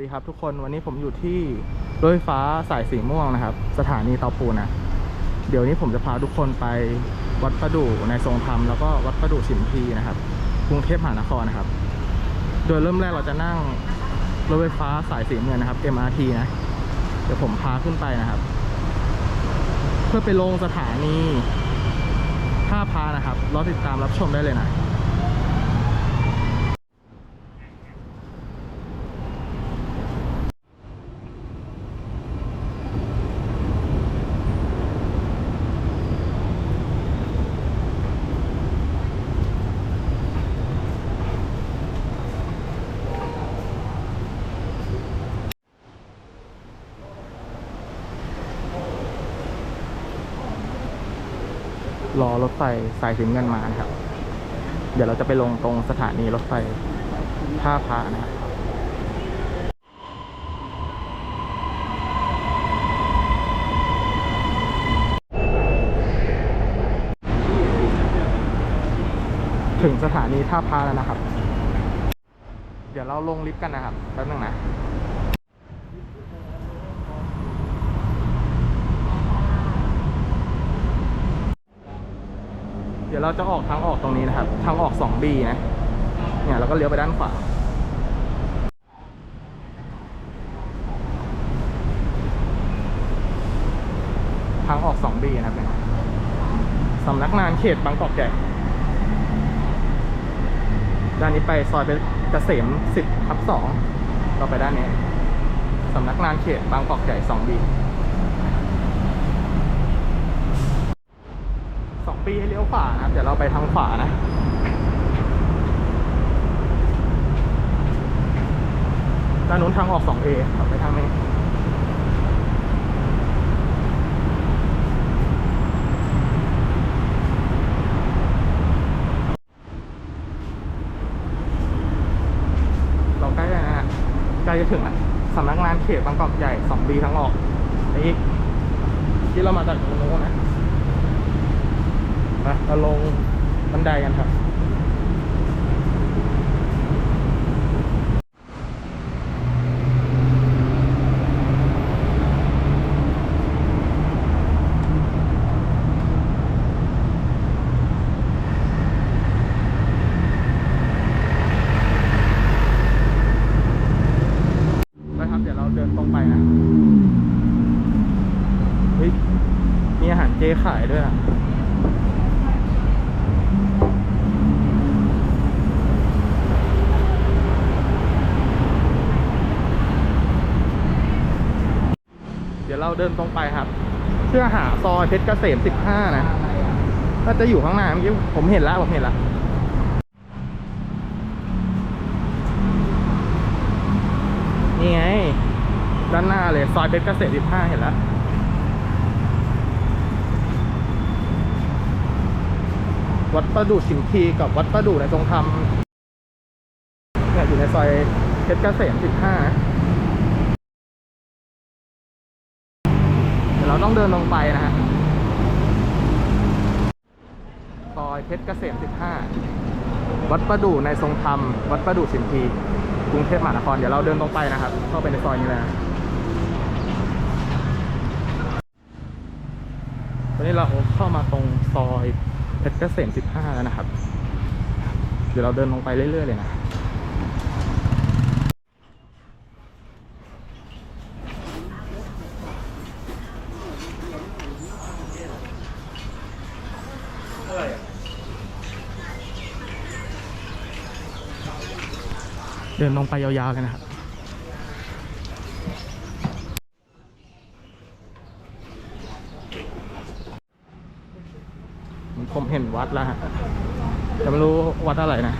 สวัสดีครับทุกคนวันนี้ผมอยู่ที่รถไฟฟ้าสายสีม่วงนะครับ สถานีเตาปูนนะ เดี๋ยวนี้ผมจะพาทุกคนไปวัดประดู่ในทรงธรรมแล้วก็วัดประดู่สิมพีนะครับกรุงเทพมหานครนะครับ โดยเริ่มแรกเราจะนั่งรถไฟฟ้าสายสีเงินนะครับ MRT นะ เดี๋ยวผมพาขึ้นไปนะครับ เพื่อไปลงสถานีท่าพานะครับรอติดตามรับชมได้เลยนะ รอรถไฟสายสีเงินมานะครับ เดี๋ยวเราจะไปลงตรงสถานีรถไฟท่าพระนะครับถึงสถานีท่าพระแล้วนะครับ เดี๋ยวเราลงลิฟต์กันนะครับแป๊บนึงนะ ยวเราจะออกทางออกตรงนี้นะครับ ทางออก 2B นะ เนี่ยเราก็เลี้ยวไปด้านขวา ทางออก 2B นะครับเนี่ยสำนักงานเขตบางกอกใหญ่ด้านนี้ไปซอยเป็นเกษม10ทับ2เราไปด้านนี้สำนักงานเขตบางกอกใหญ่ 2B สอง ปีให้เลี้ยวขวานะครับ เดี๋ยวเราไปทางขวานะด้านนู้นทางออก 2A ขับไปทางนี้เราใกล้แล้วนะใกล้จะถึงแล้วสำนักงานเขตบางกอกใหญ่ 2B ทางออกอีกที่เรามาจากตรงโน้น มาเราลงบันไดกันครับนะครับ เดี๋ยวเราเดินตรงไปนะ เฮ้ย มีอาหารเจขายด้วยอะ เดินตรงไปครับ เพื่อหาซอยเพชรเกษม 15 นะก็จะอยู่ข้างหน้าเมื่อกี้ผมเห็นแล้วผมเห็นแล้วนี่ไง ด้านหน้าเลยซอยเพชรเกษม 15 เห็นแล้ววัดประดู่สิมพีกับวัดประดู่ในทรงธรรมอยู่ในซอยเพชรเกษม 15 เราต้องเดินลงไปนะฮะซอยเพชรเกษม 15 วัดประดู่ในทรงธรรม วัดประดู่สิมพีกรุงเทพมหานคร เดี๋ยวเราเดินตรงไปนะครับ เข้าไปในซอยนี้เลยนะตอนนี้เราเข้ามาตรงซอยเพชรเกษม 15 แล้วนะครับ เดี๋ยวเราเดินลงไปเรื่อยๆเลยนะ เดินลงไปยาวๆเลยนะครับผมเห็นวัดแล้วฮะแต่ไม่รู้วัดอะไรนะ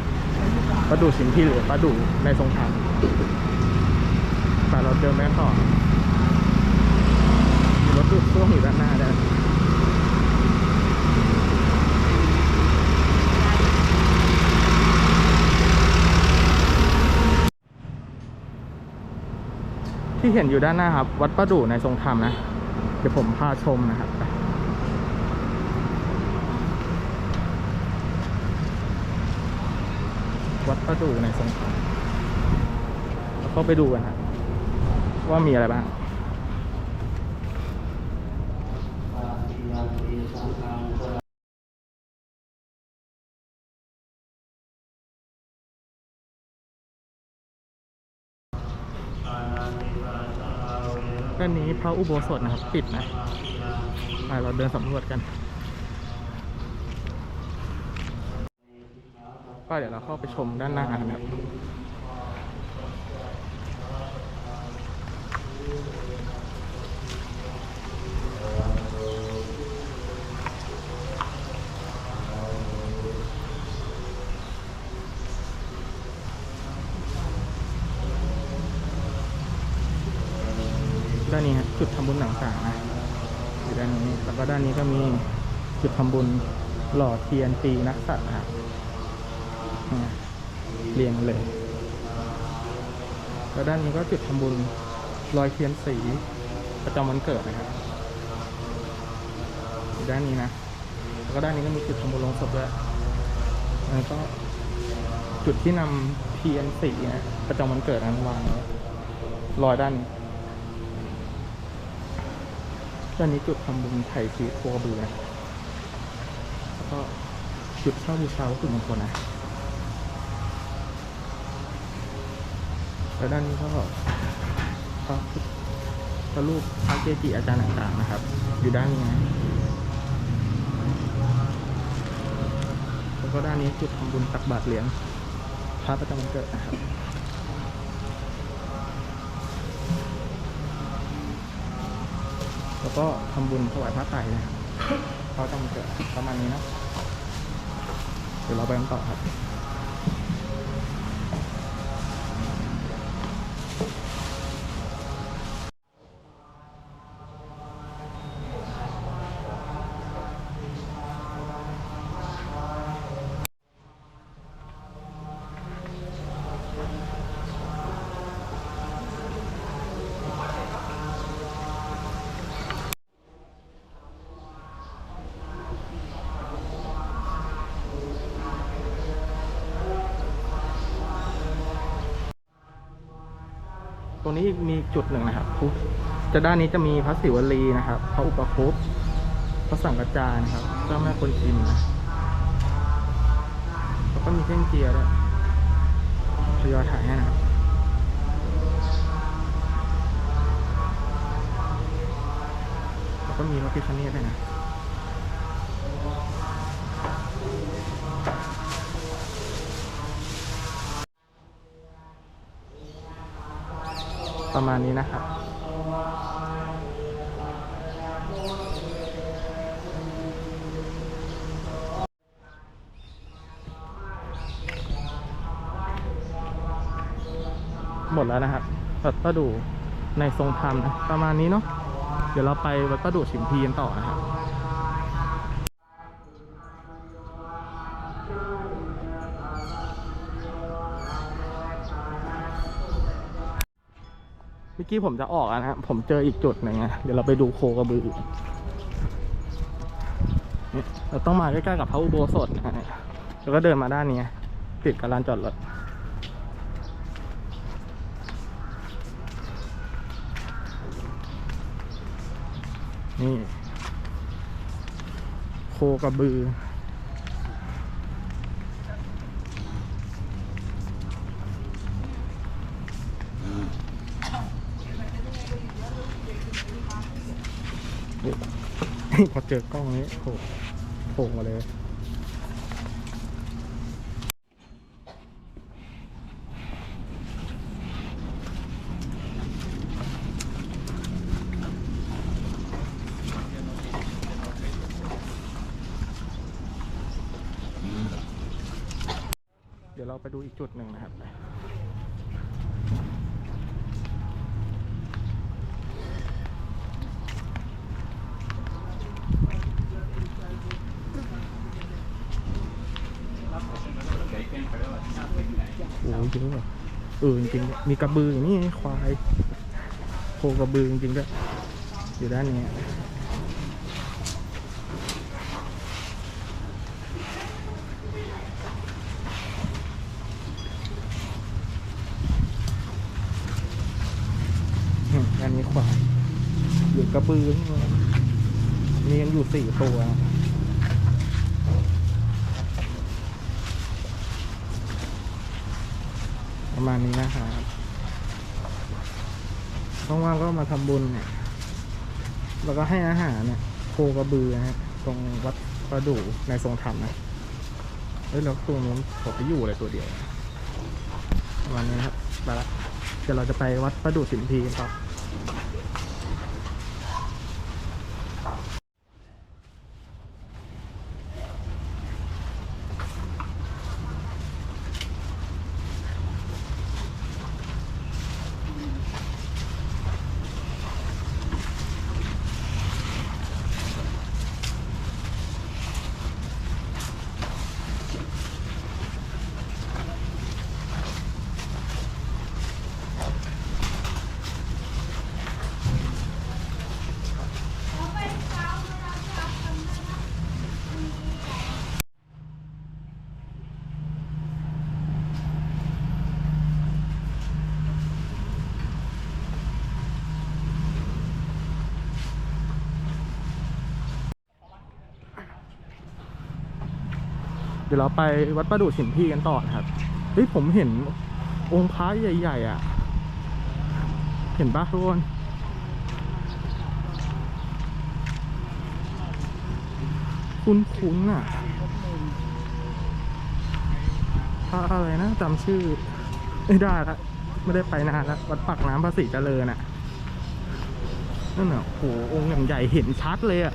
ประดูสินที่หรือประดูในทรงธรรมแต่เราเดินไปกันต่อรถดูดซ่วมอยู่ด้านหน้าด้ ที่เห็นอยู่ด้านหน้าครับ วัดประดู่ในทรงธรรมนะ เดี๋ยวผมพาชมนะครับ วัดประดู่ในทรงธรรมแล้วก็ไปดูกันครับว่ามีอะไรบ้างด้า นนี้พระอุโบสถนะครับ ปิดนะไปเราเดินสำรวจกันก็เดี๋ยวเราเข้าไปชมด้านหน้ากันครับ ด้านนี้ครับจุดทำบุญต่างๆนะอยู่ด้านนี้แล้วก็ด้านนี้ก็มีจุดทำบุญหล่อเทียนปีนักสัตว์ครับเลียเรียงเลยแล้วด้านนี้ก็จุดทำบุญลอยเทียนสีประจำวันเกิดนะครับอยู่ด้านนี้นะ แล้วก็ด้านนี้ก็มีจุดทำบุญลงศพด้วยแล้วก็จุดที่นำเทียนสีนะประจำวันเกิดนั้นวางลอยด้านนี้ ด้านนี้จุดทำบุญไถ่ชีโคกระบือนะแล้วก็จุดเช่าบูชาวัตถุมงคลนะแล้วด้านนี้ก็พระพุทธรูปพระเกจิอาจารย์ต่างๆนะครับ อยู่ด้านนี้นะแล้วก็ด้านนี้จุดทำบุญตักบาตรเหรียญพระประจำวันเกิดนะครับ แล้วก็ทำบุญถวายพระไตรนะครับเขาต้องเกิดประมาณนี้นะ เดี๋ยวเราไปกันต่อครับ รงนี้มีจุดหนึ่งนะครับพุทธจะด้านนี้จะมีพระศิวลีนะครับพระอุปคุปพระสังกัจจานะครับเจ้าแม่คนอินนะแล้วก็มีเส้นเจียร์ด้วยทยอยถ่ายให้นะครับแล้วก็มีพระพิฆเนศด้วยนะ ประมาณนี้นะครับหมดแล้วนะครับวัดประดูในทรงธรรมนะประมาณนี้เนาะเดี๋ยวเราไปวัดประดูชิมพีกันต่อนะครับ กี้ผมจะออกนะครับผมเจออีกจุดหนึ่งนะเดี๋ยวเราไปดูโคกระบือเราต้องมาใกล้ๆกับพระอุโบสถนะฮะแล้วก็เดินมาด้านนี้ติดกับลานจอดรถนี่ โคกระบือ พอเจอกล้องนี้โผล่โผล่มาเลย เดี๋ยวเราไปดูอีกจุดหนึ่งนะครับ โอ้ยเยอะว่ะ เออจริงๆมีกระบืออย่างนี่ควายโคกระบือจริงๆด้วยอยู่ด้านนี้อืมมีควายอยู่กระบือมีกันอยู่สี่ตัว ประมาณนี้นะครับว่างๆก็มาทำบุญเนี่ย แล้วก็ให้อาหารเนี่ยโคกระบือนะฮะตรงวัดประดู่ในทรงธรรมนะเฮ้ยแล้วตัวนู้นผมไปอยู่เลยตัวเดียวประมาณนี้ครับไปละเดี๋ยวเราจะไปวัดประดู่สิมพีกันต่อ ดี๋ยวเราไปวัดประดู่สิมพีกันต่อนะครับ เฮ้ยผมเห็นองค์พระใหญ่ ๆ อะ เห็นปะทุกคนคุ้นๆอะพระอะไรนะจำชื่อ ไม่ได้ละไม่ได้ไปนานละวัดปากน้ำภาษีเจริญอะนั่นน่ะโหองค์ใหญ่เห็นชัดเลยอะ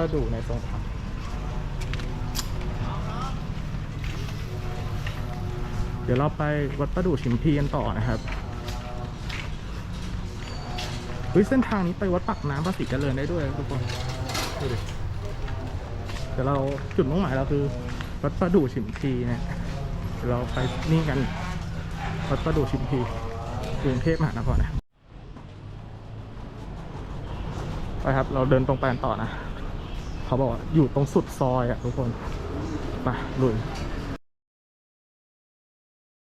ระดู่ในทรงธรรมเดี๋ยวเราไปวัดประดู่ชิมพีกันต่อนะครับเฮ้ยเส้นทางนี้ไปวัดปักน้ำภาษีเจริญได้ด้วยทุกคนดูดิเดี๋ยวเราจุดมุ่งหมายเราคือ วัดประดู่ชิมพีเนี่ยเดี๋ยวเราไปนี่กัน วัดประดู่ชิมพีกรุงเทพมหานครนะไปครับ เราเดินตรงไปกันต่อนะ เขาบอกว่าอยู่ตรงสุดซอยอะทุกคน ไปลุย